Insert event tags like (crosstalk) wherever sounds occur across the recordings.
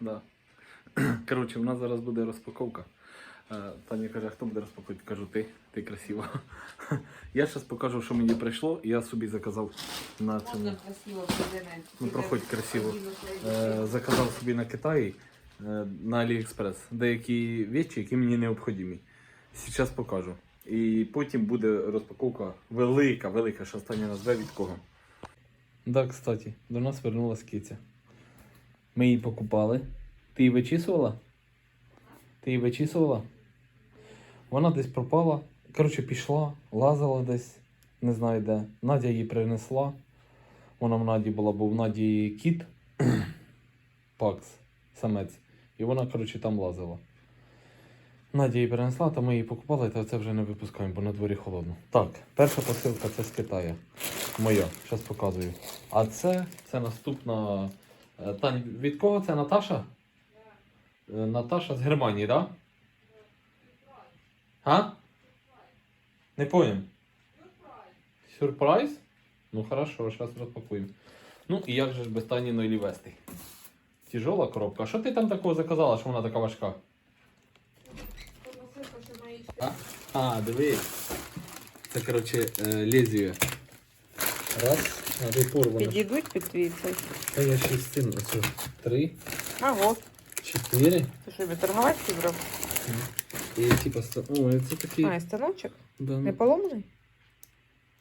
Да. (clears throat) Коротше, у нас зараз буде розпаковка. Е, Таня каже, а хто буде розпаковувати? Кажу, ти, ти красива. (laughs) Я зараз покажу, що мені прийшло. Я собі заказав на цьому. Можна красиво. Ну, проходь красиво. Е, заказав собі на Китаї е, на Аліекспрес деякі речі, які мені необхідні. Зараз покажу. І потім буде розпаковка велика, велика, що Таня назве від кого. Так, кстати, до нас вернулась киця. Ми її покупали. Ти її вичісувала? Ти її вичісувала? Вона десь пропала. Коротше, пішла, лазила десь, не знаю де. Надя її принесла. Вона в Наді була, бо в Наді кіт. (clears throat) Пакс, самець. І вона, коротше, там лазила. Надя її принесла, та ми її покупали, та це вже не випускаємо, бо на дворі холодно. Так, перша посилка це з Китаю. Моя, зараз показую. А це, це наступна. е, Тань, від кого це Наташа? Е, Наташа з Германії, так? Да? А? Не понял. Сюрприз? Ну хорошо, зараз розпакуємо. Ну і як же ж без Таніної лівести? Тяжола коробка. А що ти там такого заказала, що вона така важка? А, а диви. Це, коротше, е, лезвие. Раз, а де порвано. Підійдуть під твій цей. Та я ще з цим оцю. Три, Ого. Чотири. Ти що, торгувати зібрав? І типа. О, це такий. А, і станочок? Да, Не ну, поломаний?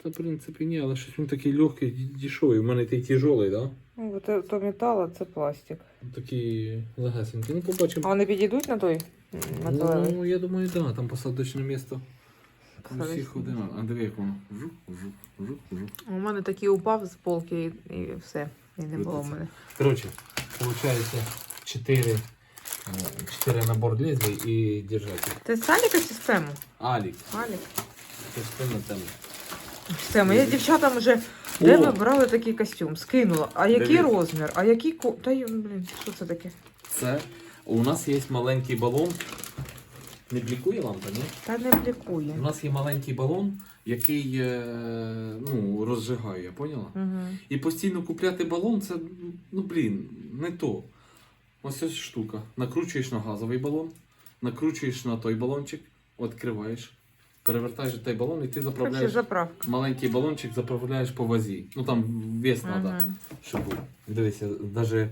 та, в принципі, ні, але щось він такий легкий, дешевий. У мене той тяжелий, да? Ну, то, то метал, а це пластик. Такий легесенький. Ну, побачимо. А вони підійдуть на той? Металевий? Ну, я думаю, да, там посадочне місто. Всіх один. А диви, як воно. У мене такий упав з полки і, і все. І не було в мене. Короче, получается 4, 4 набор лезвий і держатель. Ти з Аліка систему? Алік. Алік. Частина тема. Система. Я дівчатам вже. Де О! брали такий костюм? Скинула. А який Дивись. розмір? А який ко. Та й, блін, що це таке? Це у нас є маленький балон. Не блікує лампа, ні? Та не блікує. У нас є маленький балон, який е, ну, розжигає, поняла? Угу. І постійно купляти балон це, ну блін, не то. Ось ось штука. Накручуєш на газовий балон, накручуєш на той балончик, відкриваєш, перевертаєш той балон і ти заправляєш. заправка. Маленький балончик заправляєш по вазі. Ну там вес треба, Угу. щоб був. Дивися, навіть. Кольца?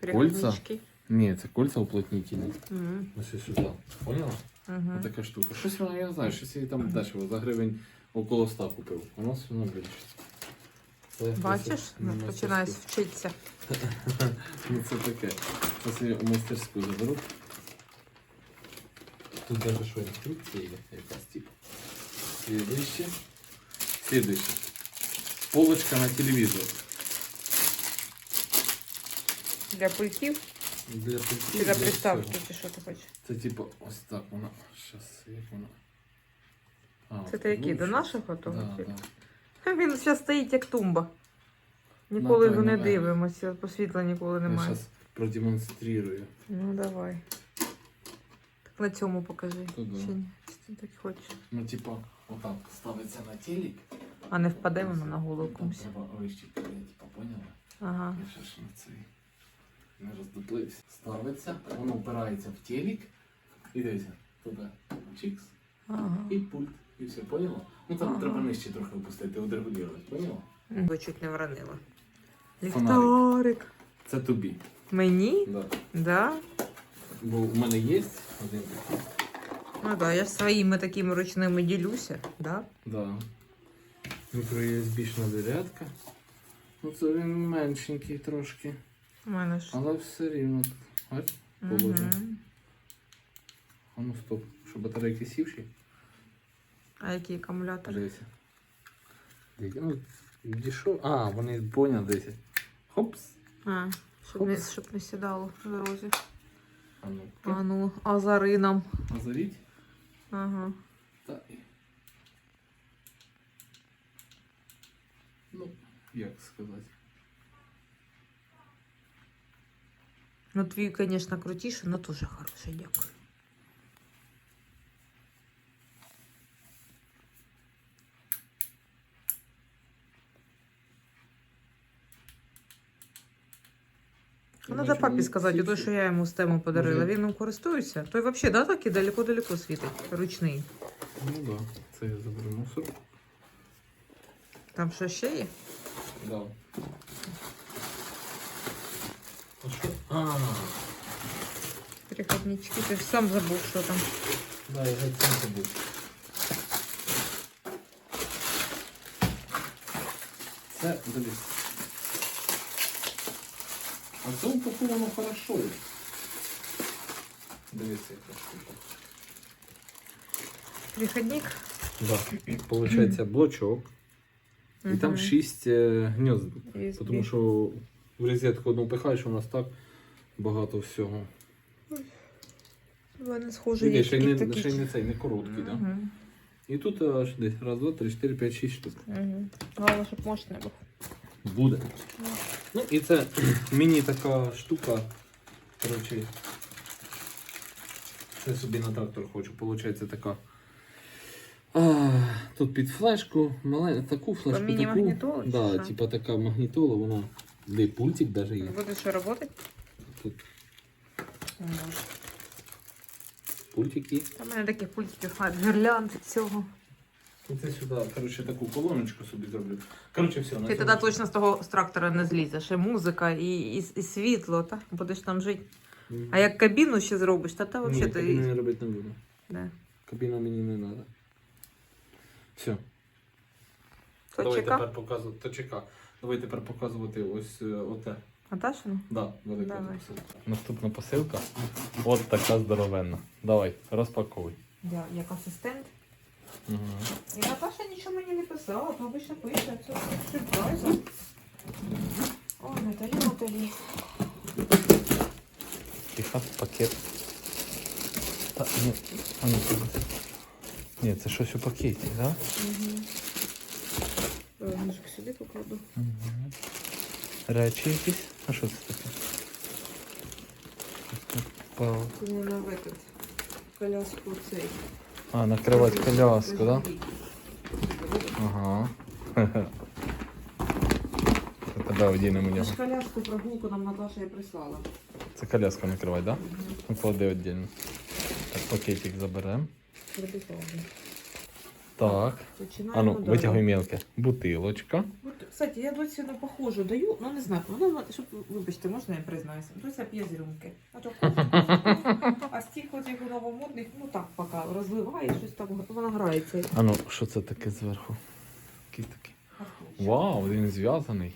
Переходнички. Ні, це кольця уплотнительні. Угу. Ось сюди. Поняла? Угу. Така штука. Щось вона, я не знаю, щось я там дешево за гривень около 100 купив. У нас воно більше. Бачиш, Ну, на починаєш вчитися. (laughs) Ну це таке. Я у майстерську заберу. Тут даже що інструкція є якась типу. Слідуще. Слідуще. Полочка на телевізор. Для пультів Для пультів, чи для приставки, чи що ти хочеш? Це типу ось так вона. Щас, як вона. А, Це ти який? До нашого Да, того? да. Він зараз стоїть як тумба. Ніколи Ну, його не давай. дивимося, бо світла ніколи немає. зараз продемонструю. Ну давай. Так на цьому покажи. То. Чи ні? Чи ти так хочеш? Ну, типа, отак ставиться на телек. А не впаде воно на голову Там комусь. треба вище, я типа, поняла? Ага. Я ще ж на цей не роздуплився. Ставиться, воно впирається в телек. І дивися, туди чікс Ага. і пульт. І все, поняла? Ну там Ага. треба нижче трохи опустити, відрегулювати, поняла? Бо чуть не вронила. Фонарик. Ліхтарик. Це тобі. Мені? Да. Да? Бо в мене є один такий. Ну да, я ж своїми такими ручними ділюся, да? Да. Мікро-USB-шна зарядка. Ну це він меншенький трошки. У мене ж. Але все рівно. Бач? положив. Мгм. А ну стоп. Що батарейки сівші? А який акумулятор? Дивися. Дивіться, Ну, дійшов. А, вони поняли десь. Хопс. А, щоб не, Хопс. щоб не сідало в дорозі. А ну. А ну, а за рином. Озаріть. Ага. Та. і- Ну, як сказати. Ну, твій, звісно, крутіше, але теж хороший, дякую. Ну, Треба папі сказати, той, що я йому з тему подарила. Він ним користується. Той взагалі, да, так і далеко-далеко світить. Ручний. Ну так, да. це я заберу мусор. Там що ще є? Да. А що? А, Переходнички. Ти ж сам забув, що там. да, я геть сам забув. Це, дивись. А це упаковано хорошо. Дивіться, яка штука. Переходник. Да. Получається блочок. І там Мгм. 6 гнізд. USB. Тому що в розетку одну пихаєш, у нас так багато всього. Вони схожі. Видиш, ще й не, такі. ще й не цей, не короткий, да? І тут аж десь раз, два, три, чотири, п'ять, шість штук. Мгм. Головне, щоб мощний був. Буде. Ну і це міні така штука. Коротше. Це собі на трактор хочу. Получається така. А, тут під флешку, маленьку таку флешку. таку. Да, типа така магнітола, вона. Де пультик навіть є. Будеш що робити? Тут пультик є. У мене таких пультиків. Гірлянд цього. І це сюди, коротше, таку колоночку собі зроблю. Коротше, все. на Ти цьому тоді точно з того з трактора не злізеш. І музика, і, і, і світло, так? Будеш там жити. Мгм. А як кабіну ще зробиш, то та Ні, взагалі кабіну я робити не буду. Да. Кабіна мені не треба. Все. То Давай чека. тепер показувати. То чека. Давай тепер показувати ось е, оте. Наташину? Да, велика Давай. посилка. Наступна посилка. От така здоровенна. Давай, розпаковуй. Я як асистент. Угу. І Наташа нічого мені не писала, то обично пише, це сюрприз. Ой, Наталі, Наталі. Тихо, пакет. Та, ні, а, ні, це- ні, це щось у пакеті, так? Да? Угу. Ножик сюди покладу. Угу. Речі якісь? А що це таке? Пау. Ти не на этот коляску цей. А, накривати коляску, да? Ага. Це тебе одінемо Це нього. ж коляску прогулку нам Наташа і прислала. Це коляску накривати, да? Ну, клади віддільно. Так, пакетик заберемо. Так. А ну, витягуй мелке. Бутилочка. От, кстати, я доці не похожу даю, ну не знаю, вона, щоб, вибачте, можна я признаюся, доця п'є з рюмки. От похожу. А з тих от як новомодних, ну так поки розливає, щось там, вона грається. А ну, що це таке зверху? Який такий? Вау, він зв'язаний.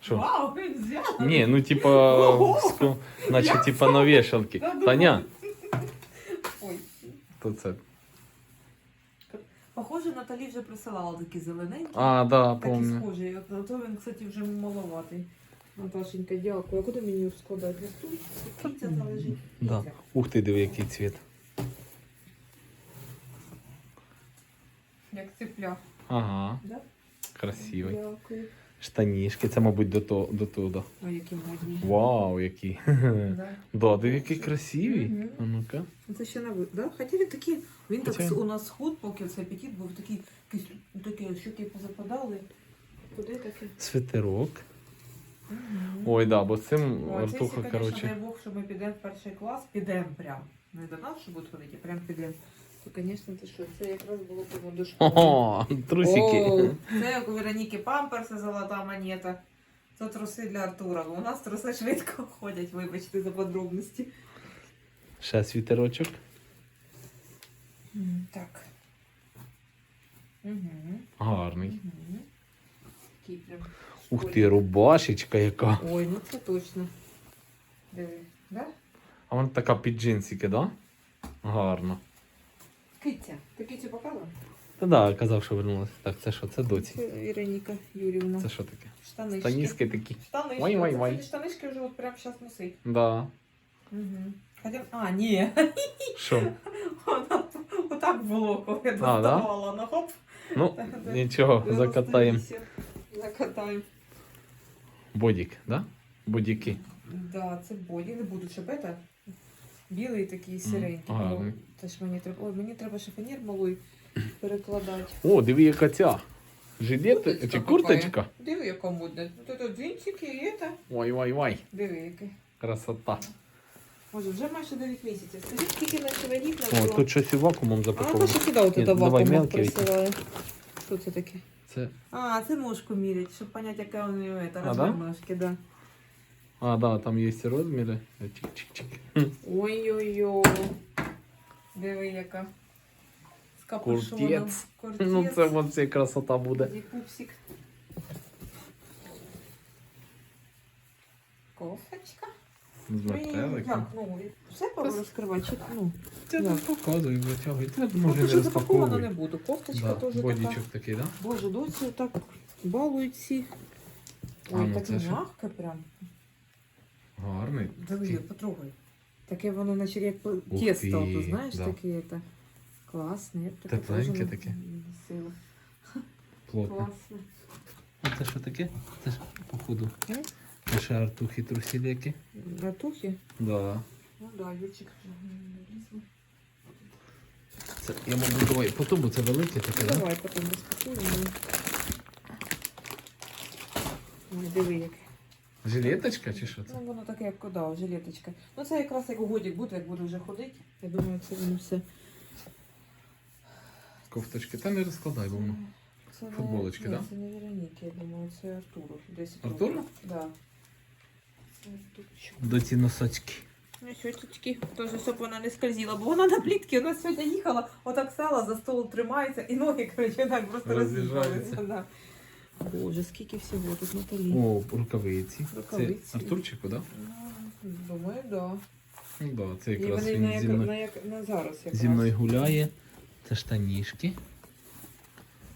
Що? Вау, він взяв. Ні, ну типа, Ого! наче типа на вішалки. Та ну. Таня, Ой. то це. Похоже, Наталі вже присилала такі зелененькі. А, да, Такі помню. схожі. От то він, кстати, вже маловатий. Наташенька, дякую. А куди мені його складати? Для тут? Кіця залежить. Да. Ух ти, диви, який цвіт. Як цепля. Ага, Да? красивий. Дякую. Штанішки, це, мабуть, до, то, до туди. Ой, які модні. Вау, які. Да. (laughs) Да, диви, який красивий. Мгм. А ну-ка. Це ще на ви, да? Хоча він такий, він так Хоча- у нас сход, поки цей апетит був такий, якийсь, такі щоки позападали. Куди таке? Свитерок. Ой, да, бо цим О, це, Артуха, якщо, коротше. дай Бог, що ми підемо в перший клас, підемо прям. Не до нас, що будуть ходити, а прям підемо. То, звісно, ти що, це якраз було по до школи. Ого, трусики. О, Це як у Вероніки памперси, золота монета. Це труси для Артура. У нас труси швидко ходять, вибачте за подробності. Ще світерочок. Так. Угу. Гарний. Угу. Такий прям. Ух школьний. ти, рубашечка яка. Ой, ну це точно. Диви, да? А вона така під джинсики, да? Гарно. Китя. Ти Китю показала? Та да, казав, що вернулася. Так, це що? Це доці. Це Вероніка Юрівна. Це що таке? Штанишки. Станіски такі. Штанишки. Вай, Оце, вай. Штанишки вже от прямо зараз носить. Да. Угу. Хотя... А, ні. Що? Вона отак було, коли я А, да? доставала хоп. Ну, нічого, закатаємо. Закатаємо. Бодік, да? Бодіки. Да, це боді, не буду это. Білий такий сиренький. гарний. О, Це ж мені треба. Ой, мені треба шифонір малий перекладати. О, диви, яка ця. Жилет Курточка чи курточка? какая. Диви, яка модна. Вот это джинсики і це. Ой, ой, ой. Диви, який. Красота. Може, вже майже 9 місяців. Скажіть, скільки на чоловік О, набило? тут щось і вакуумом А, запаковано. то сюди от Ні, это давай вакуум мелкий візьми. присилає. Що це таке? Це. А, це ножку мірять, щоб понять, яка у неї это, А, розмір да? ножки, да. А, да, там є і розміри. Чик-чик-чик. Ой-ой-ой. Диви, яка. З капюшоном. Куртець. Куртець. Ну це взагалі красота буде. І пупсик. Кофточка. З Ну. Ну, все пора розкривати, чи, ну. Я тут показую, витягую. Це може не запаковано не буду. Кофточка Да, теж така. бодічок такий, да? Боже, доці так балують всі. А, Ой, ну таке це що? мягке прям. Гарний. Диви, потрогай. Таке воно наче як Ух тісто, ти, ти знаєш, да. таке це. Класне. я б таке Тепленьке таке. носила. Плотно. Класне. А це що таке? Це ж походу. Це ще артухи трусіляки. Ратухи? Да. Ну да, Юрчик. Це, я мабуть, давай потім, бо це велике таке, да? Давай потім розпакуємо. Ой, диви яке. Жилеточка чи що це? Ну воно таке, як да, жилеточка. Ну це якраз як годик буде, як буду вже ходити. Я думаю, це воно все. Кофточки. Та не розкладай, бо воно. Це не- Футболочки, ні, да? Це не Вероніки, я думаю, це Артуру. Десь Артуру? тут. Да. Артурчик. До ці носочки. Ну, щоточки, теж, щоб вона не скользила, бо вона на плітки нас сьогодні їхала, отак стала, за стол тримається, і ноги, коротше, так просто Роз'їжджаються. Да. Боже, скільки всього тут Наталі. О, рукавиці. Рукавиці. Це Артурчику, да? Ну, Думаю, да. Ну да, це І якраз вони він на, як, зі мною, на, як, на зараз якраз. зі мною гуляє. Це штанішки.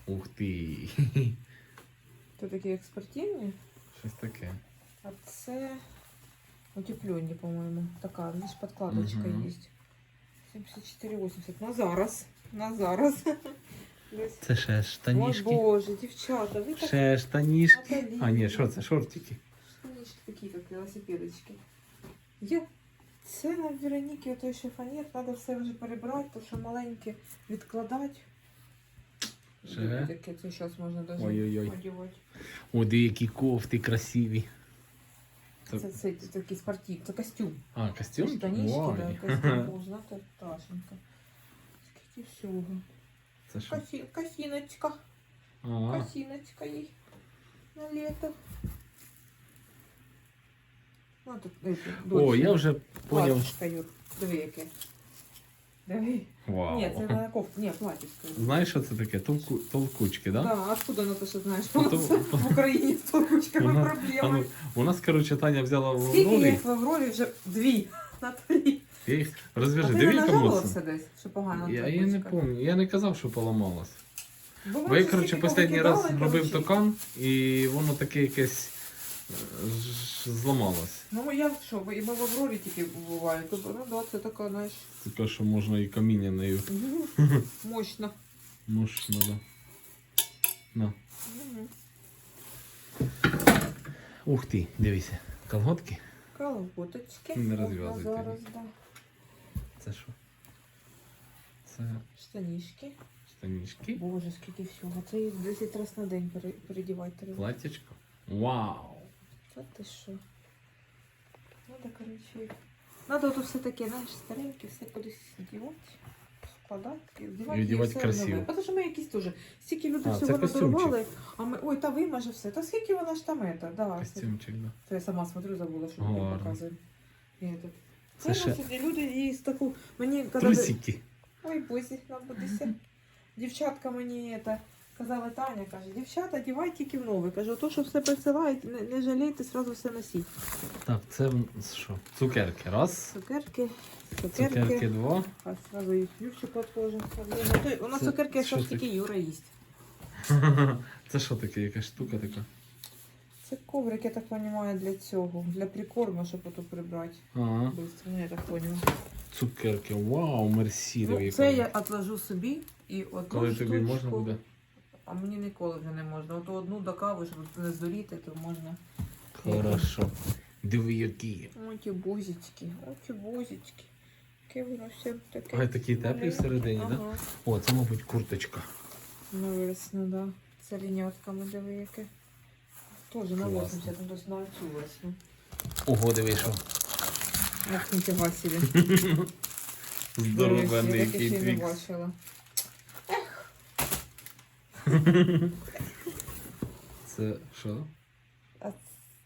Ух ти. (laughs) Це такі як спортивні, Щось таке. а це утеплені, по-моєму. Така, ж подкладочка Мгм. є. 74,80. На зараз. На зараз. (laughs) Це ще штанішки. Боже, дівчата, ви так Ще штанішки. А, ні, що це? Шортики. Штанишки такі, як велосипедочки. Я... Це на Вероніки той шифонер, треба все вже перебрати, тому що маленьке відкладати. Ще? Таке це зараз можна навіть Ой-ой-ой. одягати. О, де які кофти красиві. Це- Це, це, такий спортив, це костюм. А, костюм? Штанішки, Ой. да, костюм можна, це пташенька. Скільки всього. Це що? Косі, косіночка, А, косіночка їй на літо. Ну, тут, е, О, дочі. я вже поняв. Платічка, Юр. Диви яке. Диви. Вау. Ні, це на кофту. Ні, платічка. Знаєш, що це таке? Толку... Толкучки, да? Да, откуда на те, що знаєш? Ну, то- В Україні з толкучками Вона- А проблеми. ну, у нас, коротше, Таня взяла в Скільки ролі. їх в Аврорі вже дві на три. Я їх розв'яжу. нажалувався моцна. десь, що погано Я її не пам'ятаю. Я не казав, що поламалась. Бо я, коротше, останній раз робив токан, і воно таке якесь е, ж- зламалось. Ну я що, бо і в Аврорі тільки буває. То, ну да, це така, знаєш, Таке, що можна і каміння нею мощно. (laughs) мощно, да. На. Мгм. Ух ти, дивися. Колготки? Колготочки. Не розв'язуйте Зараз, їх. да. Це що? Це Штанішки. штанішки. Боже, скільки всього. Це їх 10 разів на день пере- передівати треба. Платячко. Вау! Та ти що? Надо, короче, надо ото все таке, знаєш, стареньке, все кудись дівати, складати, вдівати І вдівати все красиво. нове. Тому що ми якісь теж, стільки люди А, це всього костюмчик. надарували, а ми, ой, та вимаже все. Та скільки вона ж там ета, да. Костюмчик, да. Це я сама смотрю, забула, що Гарно. мені показує. І этот. Це Це ще- ще... люди її з таку, мені. Трусики. Ой, бузі, набудися. Дівчатка мені это, казала Таня, каже, дівчата, дівай тільки в нове. Каже, то, що все присилають, не, не жалійте, сразу все носіть. Так, це що? Цукерки. Раз. Цукерки, цукерки. Цукерки два. А сразу їх Юрчику отложим. У нас Це цукерки, що що ж таке? тільки Юра їсть. (laughs) Це що таке? Якась штука така? Це коврик, я так розумію, для цього, для прикорму, щоб ото прибрати. Ага. Быстро, ну я так поняла. Цукерки. Вау, мерсі. Ну, це я відложу собі і одну Коли тобі можна буде? А мені ніколи вже не можна. Ото одну до кави, щоб не здуріти, то можна. Хорошо. Диви, які. Ой, ті бузічки, ой, ті бузічки. Воно все таке. Ай, такі теплі всередині, ага. да? О, це, мабуть, курточка. Навесно, да. Це оленятками, диви яке. Теж на Класно. 80, ну десь на цю весну. Ого, диви, що. Ох, ніфіга собі. Здоровенний Я таке який ще й не твікс. бачила. (laughs) Це що? А,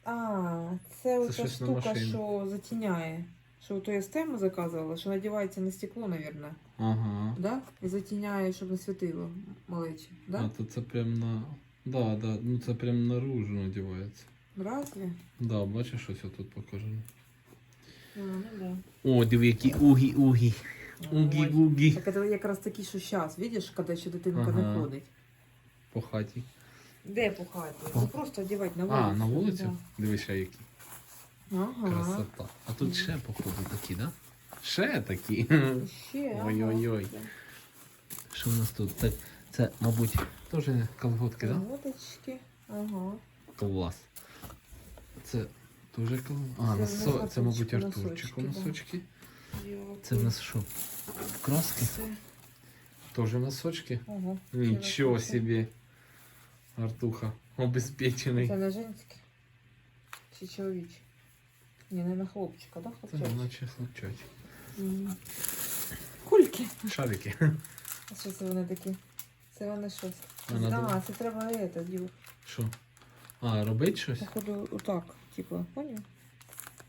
а це оця щось на штука, машину. що затіняє. Що у тої стеми заказувала, що надівається на стекло, мабуть. Ага. Да? І затіняє, щоб не світило малечі. А то це прям на. Да, да, ну це прям наружу надівається. Разве? Да, бачиш, щось отут покажено. А, ну да. О, диви, які угі-угі. Угі-угі. Так це якраз такі, що зараз, видиш, коли ще дитинка Ага. не ходить. По хаті. Де пухати? О. Ну просто одягати на вулицю. А, на вулицю? Диви ще які. Да. Ага. Красота. А тут ще, походу, такі, да? Ще такі. Ще, ага. Ой-ой-ой. Що в нас тут? Так, це, мабуть, теж колготки, да? Водочки. Ага. Клас. Це теж колготки. А, в це, мабуть, Артурчику носочки. Це в нас що? Краски? Теж носочки? Ого. Нічого собі. Артуха, обезпечений. Це не женське? Чи чоловіче? Ні, не на хлопчика, да? Це наче хлопчать. М. Кульки. Шарики. А що це вони такі? Це вони що? А, надо- А, це треба это, діло. Що? А, робить щось? Походу, отак, типа, поняв?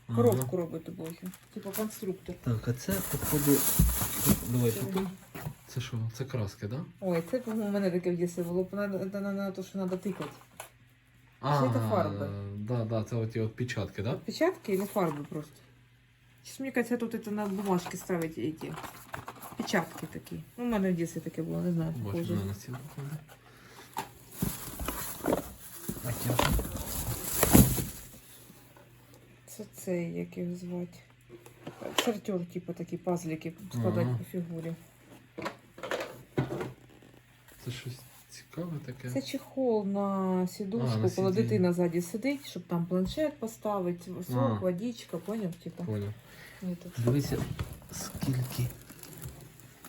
Ага. Коробку робити бохи. Типа конструктор. Так, а це, походу. Давай Це- тут. Це що? Це краски, так? Да? Ой, це, по-моєму, у мене таке в дітстві було. Надо, це на, на те, що треба тикати. А, це фарби? Да, да, це оті от печатки, да? Печатки или фарби просто? Сейчас, мне кажется, тут это на бумажке ставить эти печатки такие. Ну, у мене в дітстві таке було, не знаю, Бачу, похоже. на на Це цей, як його звати. Сортер, типу, такі пазлики складати Ага. по фігурі. Це щось цікаве таке. Це чехол на А, сідушку, на коли дитина ззаді сидить, щоб там планшет поставити, сок, А. водичка, поняв? Типу. Понял. Этот. Дивися, скільки.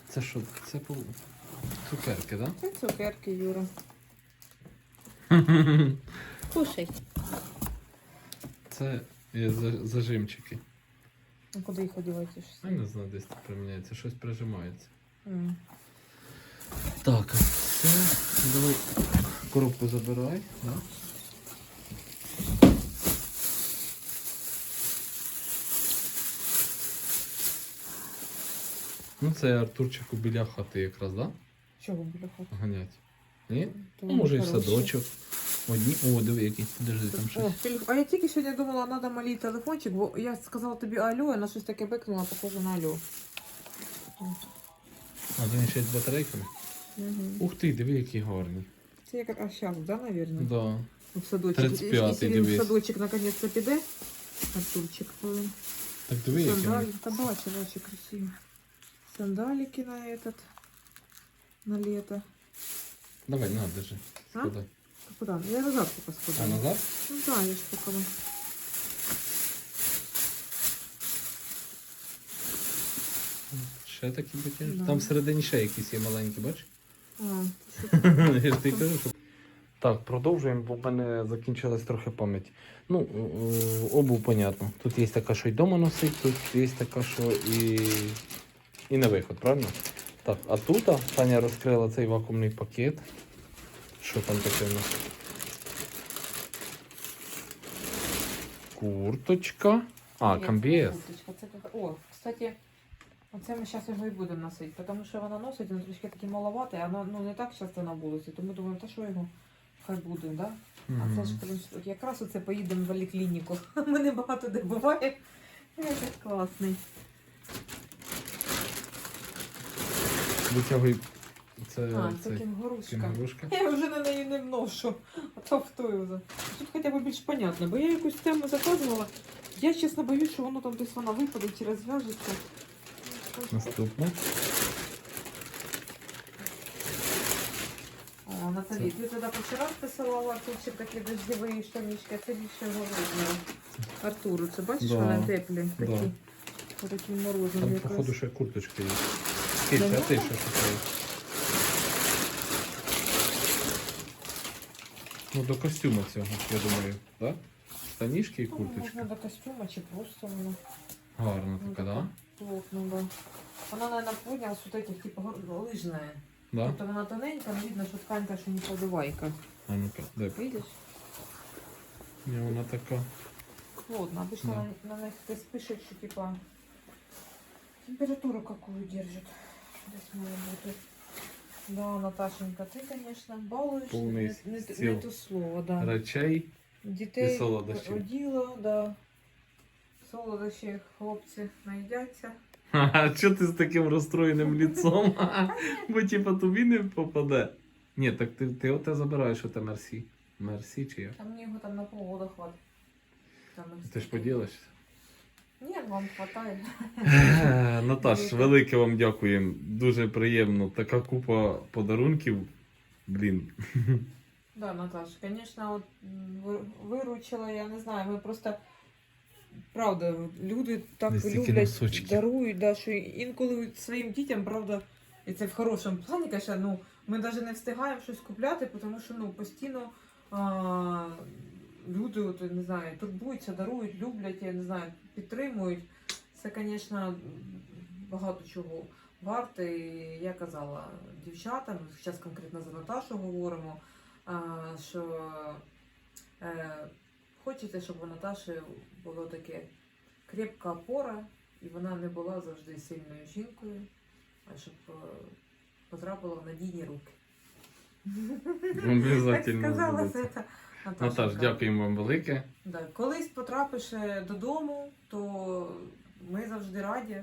Це що? Це по... цукерки, так? Це цукерки, Юра. Кушай. Це є за- зажимчики. Ну, куди їх одівати? Я не знаю, десь тут приміняється, щось прижимається. М. Так, це. Давай коробку забирай. Да? Ну, це Артурчику біля хати якраз, да? Чого біля хати? Ганять. Ні? То Ну, може і в садочок. Одні. О, диви, який. Подожди, там О, щось. телеф- А я тільки сьогодні думала, треба малий телефончик, бо я сказала тобі алло, вона щось таке бекнула, похоже на алло. А, то він ще й з батарейками. Угу. Ух ти, диви, який гарний. Це як а зараз, да, навірно? Да. В садочок. 35-й, Якщо він в дивись. садочок наконець-то піде, Артурчик, то Так диви, який. він. сандалі, та бачу, бачу, красиво. Сандалики на этот, на лето. Давай, на, держи. А? Складай. А Куда? Я назад пока поки А назад? Ну да, я ж поки. Ще такі ботинки. Да. Там всередині ще якісь є маленькі, бачиш? А, (laughs) Я ж тобі кажу, що- Так, продовжуємо, бо в мене закінчилась трохи пам'ять. Ну, е, обув, понятно. Тут є така, що й дома носить, тут є така, що і, і на виход, правильно? Так, а тут Таня розкрила цей вакуумний пакет. Що там таке у нас? Курточка. А, це така- О, кстати, оце ми зараз його і будемо носити, тому що вона носить, він трішки такий маловатий, а вона ну, не так часто на вулиці, тому думаємо, та що його хай буде, да? А це ж блін, от якраз оце поїдемо в поліклініку. (laughs) Ми не багато де буваємо. Який класний. Витягуй. Це, А, це кінгурушка. кінгурушка. (laughs) Я вже на неї не вношу, а то втою вже. Тут хоча б більш понятно, бо я якусь тему заказувала. Я чесно боюсь, що воно там десь вона випаде чи розв'яжеться. Наступне. О, Наталі, ти тоді вчора писала Артурчик такі дождєві штанішки, а це більше його. Артуру, це бачиш, Да. вони теплі, Да. такі. Морозиві Там, якраз. походу, ще курточка є. Киця, Да а ти ну. що шукаєш? Ну, до костюму цього, я думаю, так? Штанішки і Ну, курточка. Можна до костюма чи просто воно. Гарно Ну, така, да? Плотно, да. Вона, наверное, поняла, що таких, типу, гор- лижная. Да? Тобто вона тоненька, але видно, що тканька, що не подувайка. А ну-ка, дай. Видиш? Ні, вона така. Плотно. Обычно Да. на, на них хтось пише, що типа температуру какую держит. Десь має бути. Да, Наташенька, ти, конечно, балуєш Повний не, не, стіл. не то слово, да. Речей. Дітей і солодощів. оділо, да. Солодощі хлопці найдяться. (laughs) А чого ти з таким розстроєним ліцом? (laughs) Бо типа тобі не попаде. Ні, так ти, ти оте забираєш оте Мерсі. Мерсі чи як? Там мені його там на полгода хватить. Там їх Ти ж стільки. поділишся. Ні, вам хватає. Е, Наташ, Велике. вам дякуємо. Дуже приємно. Така купа подарунків. Блін. Да, Наташ, конечно, от виручила, я не знаю, ми просто. Правда, люди так Десь люблять, носочки. дарують, да, що інколи своїм дітям, правда, і це в хорошому плані, конечно, ну, ми навіть не встигаємо щось купляти, тому що ну, постійно а, люди, от, не знаю, турбуються, дарують, люблять, я не знаю, підтримують. Це, звісно, багато чого варте. І я казала дівчатам, зараз конкретно за Наташу говоримо, що е, хочеться, щоб у Наташі було таке крепка опора, і вона не була завжди сильною жінкою, а щоб е, потрапила в надійні руки. Так Обязательно сказала це. Наташ, дякуємо вам велике. Да. Колись потрапиш е, додому, то ми завжди раді.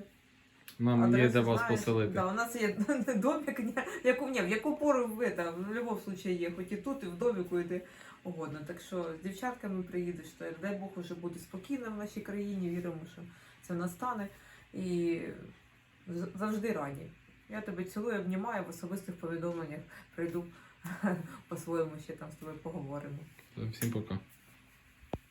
Нам є Адресу де вас знаєш? поселити. Да, у нас є (laughs) домик, яку, ні, в яку пору ви там, в будь-якому випадку є, хоч і тут, і в домику, і де угодно. Так що з дівчатками приїдеш, то дай Бог уже буде спокійно в нашій країні, віримо, що це настане. І завжди раді. Я тебе цілую, обнімаю в особистих повідомленнях. Прийду (laughs) по-своєму ще там з тобою поговоримо. Всім пока.